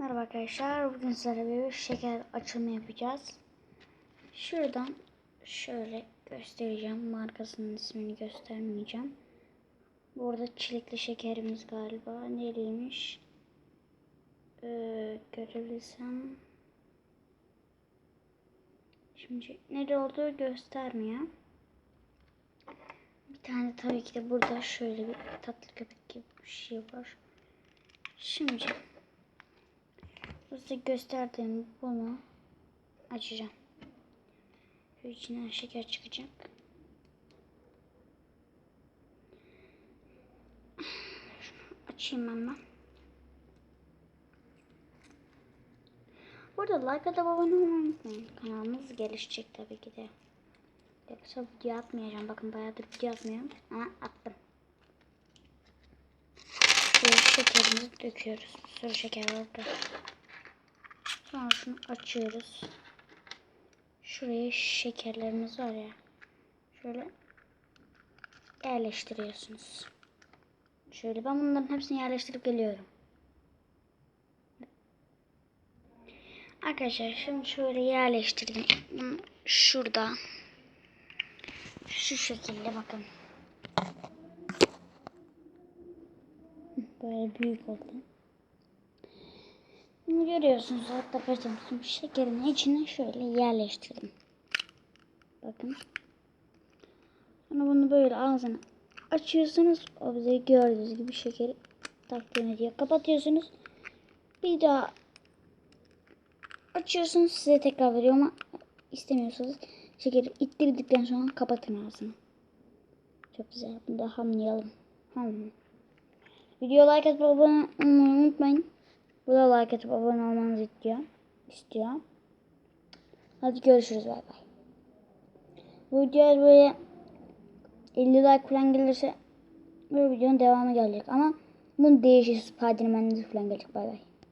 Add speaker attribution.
Speaker 1: Merhaba arkadaşlar. Bugün sizlere bir şeker açımı yapacağız. Şuradan şöyle göstereceğim. Markasının ismini göstermeyeceğim. Burada çilekli şekerimiz galiba. Nereymiş? Ee, görebilsem. Şimdi nere olduğu göstermiyor. Bir tane tabii ki de burada şöyle bir tatlı köpek gibi bir şey var. Şimdi size gösterdiğim bunu açacağım. Şu içinden şeker çıkacak. Şunu açayım hemen. Burada like atıp abone olmayı unutmayın. Kanalımız gelişecek tabii ki de. Yoksa video atmayacağım. Bakın bayağıdır video atmıyorum. Ama attım. Şöyle şekerimizi döküyoruz. Bir şeker burada. Sonra şunu açıyoruz. Şuraya şekerlerimiz var ya. Şöyle yerleştiriyorsunuz. Şöyle ben bunların hepsini yerleştirip geliyorum. Arkadaşlar şimdi şöyle yerleştirdim. Şurada. Şu şekilde bakın. Böyle büyük oldu. Görüyorsunuz hatta peçetemsin şekerin içine şöyle yerleştirdim. Bakın. Sonra bunu böyle ağzına açıyorsunuz. O bize gördüğünüz gibi şekeri takdim ediyor. Kapatıyorsunuz. Bir daha açıyorsunuz. Size tekrar veriyor ama istemiyorsanız şekeri ittirdikten sonra kapatın ağzını. Çok güzel. Bunu da hamlayalım. Ham. Video like olmayı unutmayın. Bu like atıp abone olmanızı istiyor. istiyor. Hadi görüşürüz bay bay. Bu videoya böyle 50 like falan gelirse bu videonun devamı gelecek ama bunun değişik Spiderman'ı falan gelecek bay bay.